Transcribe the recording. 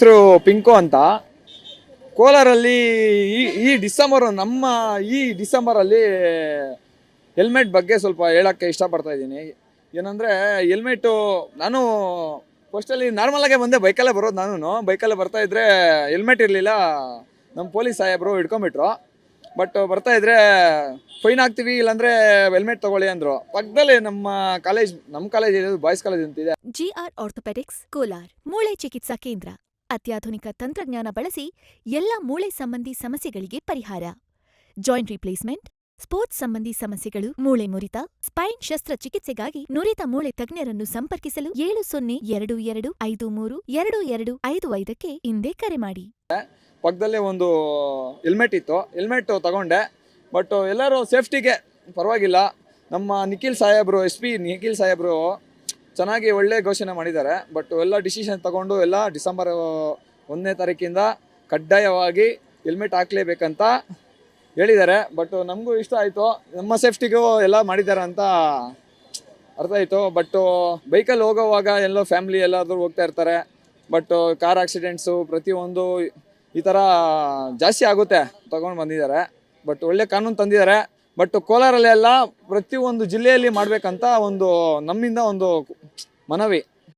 ಹೆಸರು ಪಿಂಕು ಅಂತ. ಕೋಲಾರಲ್ಲಿ ಈ ಡಿಸೆಂಬರ್, ನಮ್ಮ ಈ ಡಿಸೆಂಬರಲ್ಲಿ ಹೆಲ್ಮೆಟ್ ಬಗ್ಗೆ ಸ್ವಲ್ಪ ಹೇಳೋಕ್ಕೆ ಇಷ್ಟಪಡ್ತಾ ಇದ್ದೀನಿ. ಏನಂದರೆ ಹೆಲ್ಮೆಟು, ನಾನು ಫಸ್ಟಲ್ಲಿ ನಾರ್ಮಲಾಗೆ ಬಂದೆ, ಬೈಕಲ್ಲೇ ಬರೋದು ನಾನು ಬೈಕಲ್ಲೇ ಬರ್ತಾ ಇದ್ದರೆ ಹೆಲ್ಮೆಟ್ ಇರಲಿಲ್ಲ. ನಮ್ಮ ಪೊಲೀಸ್ ಸಾಹೇಬರು ಹಿಡ್ಕೊಂಬಿಟ್ರು ಬಟ್ ಬರ್ತಾ ಇದ್ದರೆ ಫೈನ್ ಹಾಕ್ತೀವಿ ಇಲ್ಲಾಂದರೆ ಹೆಲ್ಮೆಟ್ ತಗೊಳ್ಳಿ ಅಂದರು. ಪಕ್ಕದಲ್ಲಿ ನಮ್ಮ ಕಾಲೇಜ್ ನಮ್ಮ ಕಾಲೇಜ್ ಬಾಯ್ಸ್ ಕಾಲೇಜ್ ಅಂತಿದೆ. ಜಿಆರ್ ಆರ್ಥೋಪೆಡಿಕ್ಸ್, ಕೋಲಾರ್, ಮೂಳೆ ಚಿಕಿತ್ಸಾ ಕೇಂದ್ರ. ಅತ್ಯಾಧುನಿಕ ತಂತ್ರಜ್ಞಾನ ಬಳಸಿ ಎಲ್ಲ ಮೂಳೆ ಸಂಬಂಧಿ ಸಮಸ್ಯೆಗಳಿಗೆ ಪರಿಹಾರ. ಜಾಯಿಂಟ್ ರಿಪ್ಲೇಸ್ಮೆಂಟ್, ಸ್ಪೋರ್ಟ್ಸ್ ಸಂಬಂಧಿ ಸಮಸ್ಯೆಗಳು, ಮೂಳೆ ಮುರಿತ, ಸ್ಪೈನ್ ಶಸ್ತ್ರಚಿಕಿತ್ಸೆಗಾಗಿ ನುರಿತ ಮೂಳೆ ತಜ್ಞರನ್ನು ಸಂಪರ್ಕಿಸಲು ಏಳು ಸೊನ್ನೆ, ಎರಡು ಎರಡು, ಐದು, ಮೂರು, ಎರಡು ಎರಡು, ಐದು, ಐದಕ್ಕೆ ಹಿಂದೆ ಕರೆ ಮಾಡಿ. ಪಕ್ಕದಲ್ಲೇ ಒಂದು ಹೆಲ್ಮೆಟ್ ಇತ್ತು. ಹೆಲ್ಮೆಟ್ ತಗೊಂಡೆ. ಬಟ್ ಎಲ್ಲರೂ ಸೇಫ್ಟಿಗೆ ಪರವಾಗಿಲ್ಲ. ನಮ್ಮ ನಿಖಿಲ್ ಸಾಹೇಬ್ರು, ಎಸ್ ಪಿ ನಿಖಿಲ್ ಸಾಹೇಬರು ಚೆನ್ನಾಗಿ ಒಳ್ಳೆ ಘೋಷಣೆ ಮಾಡಿದ್ದಾರೆ ಬಟ್ ಎಲ್ಲ ಡಿಸಿಷನ್ ತಗೊಂಡು ಎಲ್ಲ ಡಿಸೆಂಬರ್ ಒಂದನೇ ತಾರೀಕಿಂದ ಕಡ್ಡಾಯವಾಗಿ ಹೆಲ್ಮೆಟ್ ಹಾಕ್ಲೇಬೇಕಂತ ಹೇಳಿದ್ದಾರೆ. ಬಟ್ ನಮಗೂ ಇಷ್ಟ ಆಯಿತು. ನಮ್ಮ ಸೇಫ್ಟಿಗೂ ಎಲ್ಲ ಮಾಡಿದ್ದಾರೆ ಅಂತ ಅರ್ಥ ಆಯಿತು. ಬಟ್ ಬೈಕಲ್ಲಿ ಹೋಗೋವಾಗ ಎಲ್ಲೋ ಫ್ಯಾಮ್ಲಿ ಎಲ್ಲಾದರೂ ಹೋಗ್ತಾ ಇರ್ತಾರೆ. ಬಟ್ ಕಾರ್ ಆಕ್ಸಿಡೆಂಟ್ಸು ಪ್ರತಿಯೊಂದು ಈ ಥರ ಜಾಸ್ತಿ ಆಗುತ್ತೆ ತಗೊಂಡು ಬಂದಿದ್ದಾರೆ. ಬಟ್ ಒಳ್ಳೆ ಕಾನೂನು ತಂದಿದ್ದಾರೆ. ಬಟ್ ಕೋಲಾರಲ್ಲೆಲ್ಲ ಪ್ರತಿಯೊಂದು ಜಿಲ್ಲೆಯಲ್ಲಿ ಮಾಡಬೇಕಂತ ಒಂದು ನಮ್ಮಿಂದ ಒಂದು మనవి.